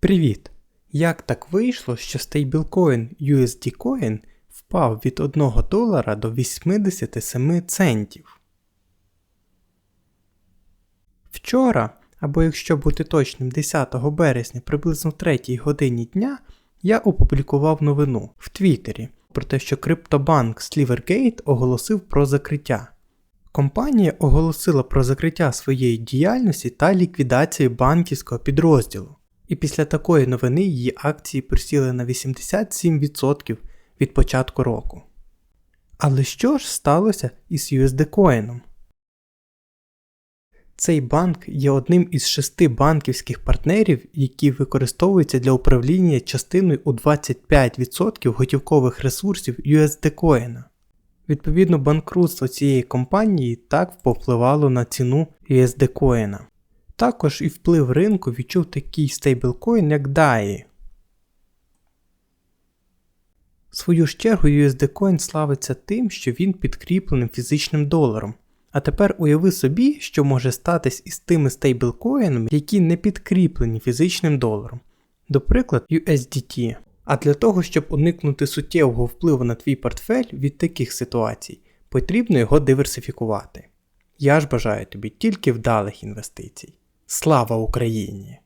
Привіт! Як так вийшло, що стейблкоін USD Coin впав від 1 долара до 87 центів? Вчора, або якщо бути точним, 10 березня приблизно в 3 годині дня я опублікував новину в Твіттері про те, що криптобанк Slivergate оголосив про закриття. Компанія оголосила про закриття своєї діяльності та ліквідацію банківського підрозділу. І після такої новини її акції просіли на 87% від початку року. Але що ж сталося із USD Coin? Цей банк є одним із шести банківських партнерів, які використовуються для управління частиною у 25% готівкових ресурсів USD Coin. Відповідно, банкрутство цієї компанії так повпливало на ціну USD Coin. Також і вплив ринку відчув такий стейблкоін, як DAI. Свою ж чергу USD Coin славиться тим, що він підкріплений фізичним доларом. А тепер уяви собі, що може статись із тими стейблкоїнами, які не підкріплені фізичним доларом, до прикладу USDT. А для того, щоб уникнути суттєвого впливу на твій портфель від таких ситуацій, потрібно його диверсифікувати. Я ж бажаю тобі тільки вдалих інвестицій. Слава Україні!